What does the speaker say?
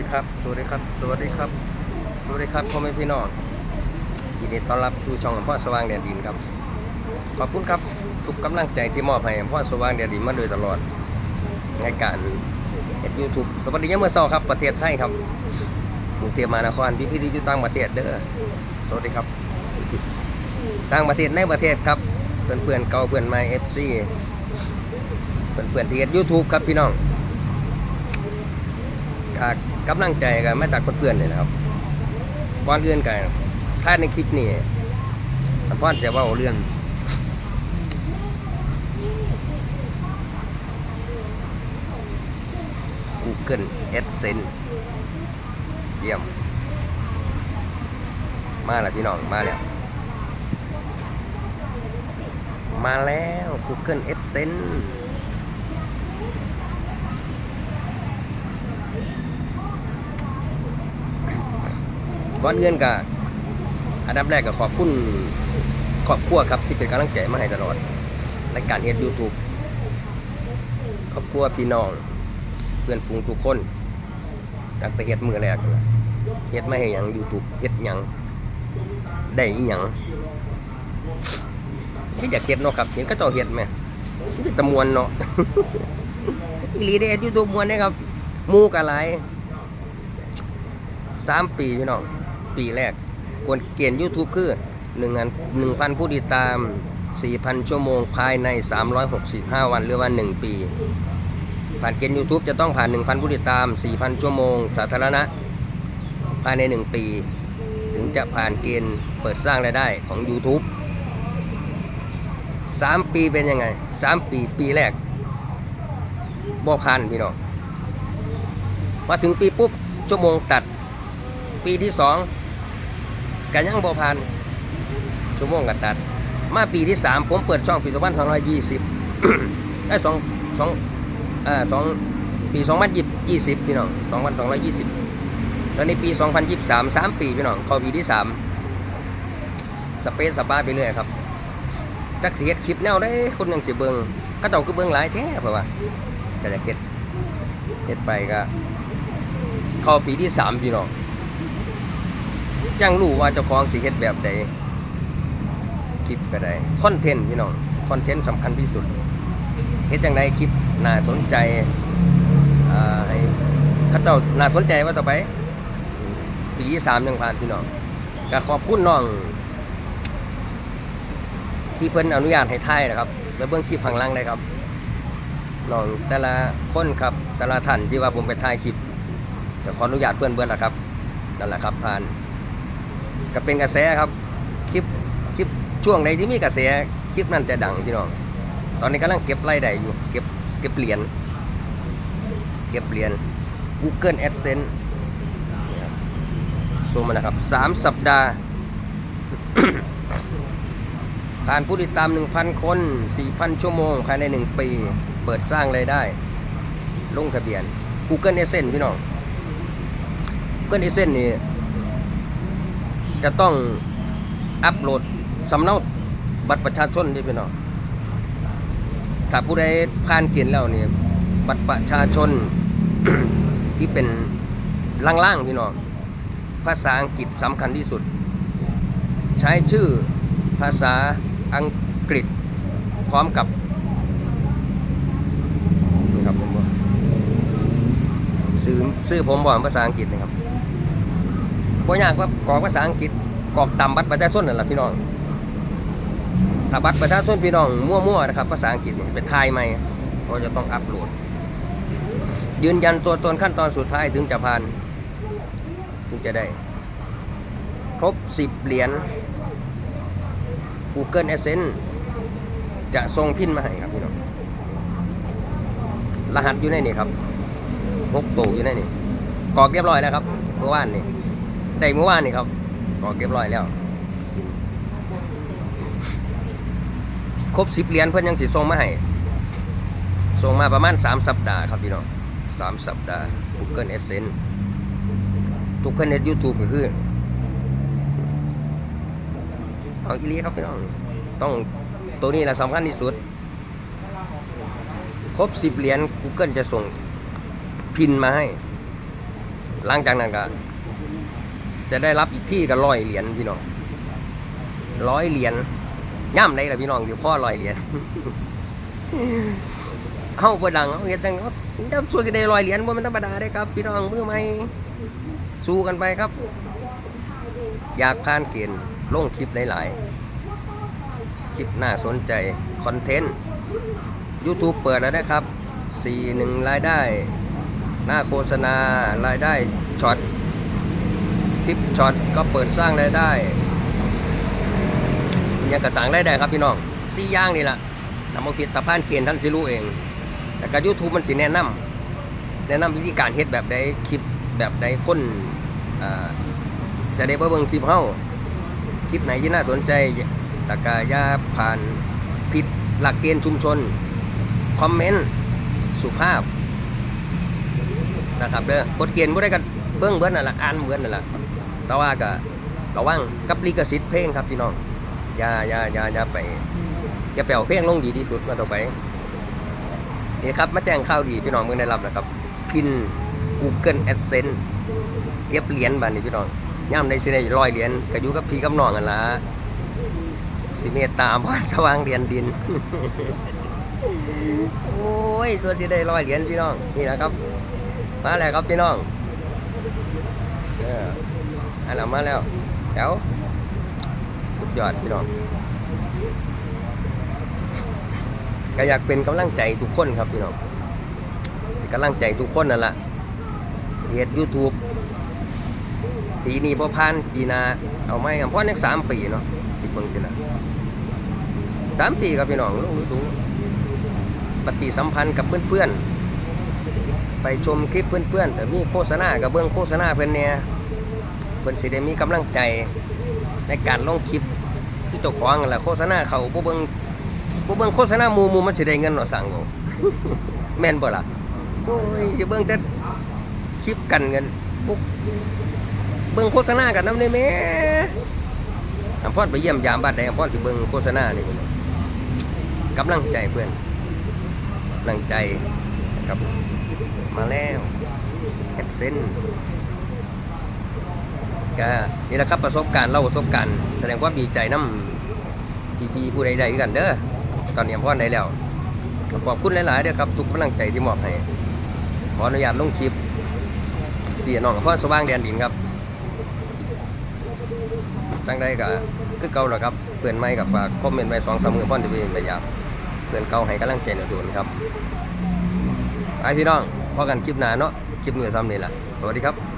ดีครับ สวัสดีครับ สวัสดีครับ สวัสดีครับพ่อแม่พี่น้องยินดีต้อนรับสู่ช่องพ่อสว่างแดนดินครับ ขอบคุณครับทุกกำลังใจที่มอบให้พ่อสว่างแดนดินมาโดยตลอดในการเฮ็ดยูทูบสวัสดียามเมื่อเช้าครับประเทศไทยครับกรุงเทพมหานครพี่พี่ที่อยู่ต่างประเทศเด้อสวัสดีครับ ต่างประเทศในประเทศครับเพื่อนเพื่อนเก่าเพื่อนใหม่เอฟซีเพื่อนเพื่อนที่เฮ็ดยูทูบครับพี่น้อง กกำลังใจกันมาจากเพื่อนๆเลยนะครับก่อนอื่นกันถ้าในคลิปนี้อันพ่อจะว่าเรื่อง Google AdSense เยี่ยม มาแล้วพี่น้อง มาแล้ว มาแล้ว Google AdSense ก่อนอื่นก็อันดับแรกก็ขอบคุณครอบครัวครับที่เป็นกำลังใจมาให้ตลอดในการเฮ็ด YouTube ครอบครัวพี่น้อง เพื่อนฝูงทุกคนตั้งแต่เฮ็ดมือแรกเฮ็ดมาให้หยัง YouTube เฮ็ดหยังได้อีหยังไม่อยากเฮ็ดเนาะครับเห็นเขาเจ้าเฮ็ดไหมเป็นตะมวนเนาะอีลีได้เฮ็ด YouTube มวนเด้ครับมูก็หลายสามปีพี่น้อง ปีแรกกวนเกณฑ์ YouTube คือหนึ่งอันหนึ่งพันผู้ติดตาม 4,000 ชั่วโมงภายใน 365 วันหรือว่า 1 ปี ผ่านเกณฑ์ YouTube จะต้องผ่าน 1,000 ผู้ติดตาม 4,000 ชั่วโมง สาธารณะ ภายใน 1 ปี ถึงจะผ่านเกณฑ์เปิดสร้างรายได้ของ YouTube 3 ปีเป็นยังไง 3 ปีปีแรกบ่ผ่านพี่น้องมาถึงปีปุ๊บชั่วโมงตัด ปีที่สอง กันยังบ่ผ่านชั่วโมงกันตัด มาปีที่สามผมเปิดช่องปีสองพันสองร้อยยี่สิบได้สองสองเอ่าสองปีสองพันยี่สิบพี่น้องสองพันสองร้อยยี่สิบตอนนี้ปีสองพันยี่สิบสามสามปีพี่น้องเข้าปีที่สามสเปซสปาไปเรื่อยครับจักเฮ็ดคลิปแนวได้คนยังสิเบิงก็เต้องคือเบิงหลายแท้เพราะว่าก็จะเฮ็ดเฮ็ดไปก็เข้าปีที่สามพี่น้อง จังรู้ว่าเจ้าของสิเฮ็ดแบบใดคลิปก็ได้คอนเทนต์พี่น้องคอนเทนต์สำคัญที่สุดเฮ็ดจังไดคลิปน่าสนใจอ่าให้เขาเจ้าน่าสนใจว่าต่อไป ปีที่สามยังผ่านพี่น้องก็ขอบคุณน้องที่เพิ่นอนุญาตให้ถ่ายนะครับแล้วเบื้องคลิปข้างล่างได้ครับน้องแต่ละคนครับแต่ละท่านที่ว่าผมไปถ่ายคลิปจะขออนุญาตเพื่อนเบิร์นละครับนั่นแหละครับผ่าน ก็เป็นกระแสครับ คลิปคลิปช่วงใดที่มีกระแสคลิปนั้นจะดังพี่น้อง ตอนนี้กำลังเก็บรายได้อยู่ เก็บเก็บเหรียญเก็บเหรียญ Google AdSense นะครับส่งมานะครับสามสัปดาห์ ผ่านผู้ติดตาม 1,000 คน 4,000 ชั่วโมง ภายใน 1 ปี เปิดสร้างรายได้ ลงทะเบียน Google AdSense พี่น้องเกินเอเซนนี่ จะต้องอัปโหลดสำเนาบัตรประชาชนด้วยพี่น้องถ้าผู้ใดผ่านเกณฑ์แล้วนี่บัตรประชาชนที่เป็นล่างๆพี่น้องภาษาอังกฤษสำคัญที่สุด ใช้ชื่อภาษาอังกฤษพร้อมกับนี่ครับผมบอกซื้อซื้อผมบอกภาษาอังกฤษนะครับ บ่ยากว่ากรอกภาษาอังกฤษกรอกตามบัตรประชาชนนั่นแหละพี่น้องถ้าบัตรประชาชนพี่น้องมั่วๆนะครับภาษาอังกฤษนี่เป็นทายใหม่เราจะต้องอัปโหลด ยืนยันตัวตนขั้นตอนสุดท้ายถึงจะผ่าน ถึงจะได้ ครบ 10 เหรียญ Google Adsense จะส่งพินมาให้ครับพี่น้อง รหัสอยู่ในนี่ครับพกตัวอยู่ในนี่กรอกเรียบร้อยแล้วครับเมื่อวานนี่ ได้เมื่อวานนี่ครับกรอกเรียบร้อยแล้ว ครบสิบเหรียญเพื่อนยังสิส่งมาให้ส่งมาประมาณสามสัปดาห์ครับพี่น้องสามสัปดาห์ Google Adsense ทุกคนใน YouTube ก็คือเอาอีลีครับพี่น้องต้องตัวนี้แหละสำคัญที่สุด ครบสิบเหรียญ Google จะส่งพินมาให้ หลังจากนั้นก็ จะได้รับอีกที่ก็ร้อยเหรียญพี่น้องร้อยเหรียญย่ำได้ละพี่น้องอยู่พ่อร้อยเหรียญเฮาบ่ดังเฮาเฮ็ดจังครับจะสู้สิได้ร้อยเหรียญบ่มันธรรมดาเด้ครับ พี่น้องมือใหม่สู้กันไปครับ อยากผ่านเกณฑ์ลงคลิปหลายๆคลิปน่าสนใจคอนเทนต์ YouTube เปิดแล้วนะครับ 41 รายได้ หน้าโฆษณารายได้ช็อต คลิปช็อตก็เปิดสร้างรายได้ยังกระสังรายได้ครับพี่น้องสี่ย่างนี่แหละทำมาผิดตะพานเกณฑ์ท่านสิรู้เอง แต่การยูทูบมันสิแนะนำแนะนำวิธีการเฮ็ดแบบใดคลิปแบบใดคนจะได้เบิ่งคลิปเฮาคลิปไหนที่น่าสนใจตะกายาผ่านผิดหลักเกณฑ์ชุมชน คอมเมนต์ สุภาพนะครับเด้อกฎเกณฑ์บ่ได้กันเบิ่งเบิดนั่นแหละอ่านเบิดนั่นแหละ แต่ว่าก็ระวังกับลิขสิทธิ์เพลงครับพี่น้องอย่าอย่าอย่าอย่าไปอย่าไปเอาเพลงลงดีที่สุดมาต่อไปนี่ครับมาแจ้งข่าวดีพี่น้องเพิ่งได้รับนะครับ พิน Google AdSense เก็บเหรียญบัดนี้พี่น้องย่ำได้สิได้ร้อยเหรียญก็อยู่กับพี่กับน้องกันละสิเมตตาพรสว่างเรียนดิน โอ้ยส่วนสิได้ร้อยเหรียญพี่น้องนี่นะครับมาแล้วครับพี่น้อง เอออันนั้นมาแล้วเดี๋ยวสุดยอดพี่น้องก็อยากเป็นกำลังใจทุกคนครับพี่น้องกำลังใจทุกคนนั่นแหละเฮ็ดยูทูบปีนี้พอพันปีนาเอาไหมอำพอนักสามปีเนาะคิดเบิ่งทีละสามปีครับพี่น้องลงดูปฏิสัมพันธ์กับเพื่อนๆไปชมคลิปเพื่อนๆแต่มีโฆษณากับเบื้องโฆษณาเพื่อนเนี่ย เพื่อนสิได้มีกำลังใจในการลงคลิปที่เจ้าของนั่นแหละโฆษณาเขาบ่เบิ่งบ่เบิ่งโฆษณาหมู่หมู่มันสิได้เงินเนาะสั่งบ่แม่นบ่ล่ะโอ้ยสิเบิ่งแต่คลิปกันเงินปุ๊บเบิ่งโฆษณากันนำได้แม่อำพรไปเยี่ยมยามบ้านใดอำพรสิเบิ่งโฆษณานี่พุ่นกำลังใจเพื่อนกำลังใจครับมาแล้วเอ็ดเซน ก็นี่แหละครับประสบการณ์เล่าประสบการณ์แสดงความดีใจน้ำพี่พีผู้ใดๆกันเด้อตอนนี้พ่อได้แล้วขอบคุณหลายๆเด้อครับทุกกำลังใจที่มอบให้ขออนุญาตลงคลิปพี่น้องพ่อสว่างแดนดินครับจังใดก็คือเก่าแหละครับเพื่อนใหม่กับฝากคอมเมนต์ไว้สองสามมือพ่อนจะเป็นไปยามเพื่อนเก่าให้กำลังใจหน่อยด่วนครับไปพี่น้องพอกันคลิปหน้าเนาะคลิปมือซ้ำนี่แหละสวัสดีครับ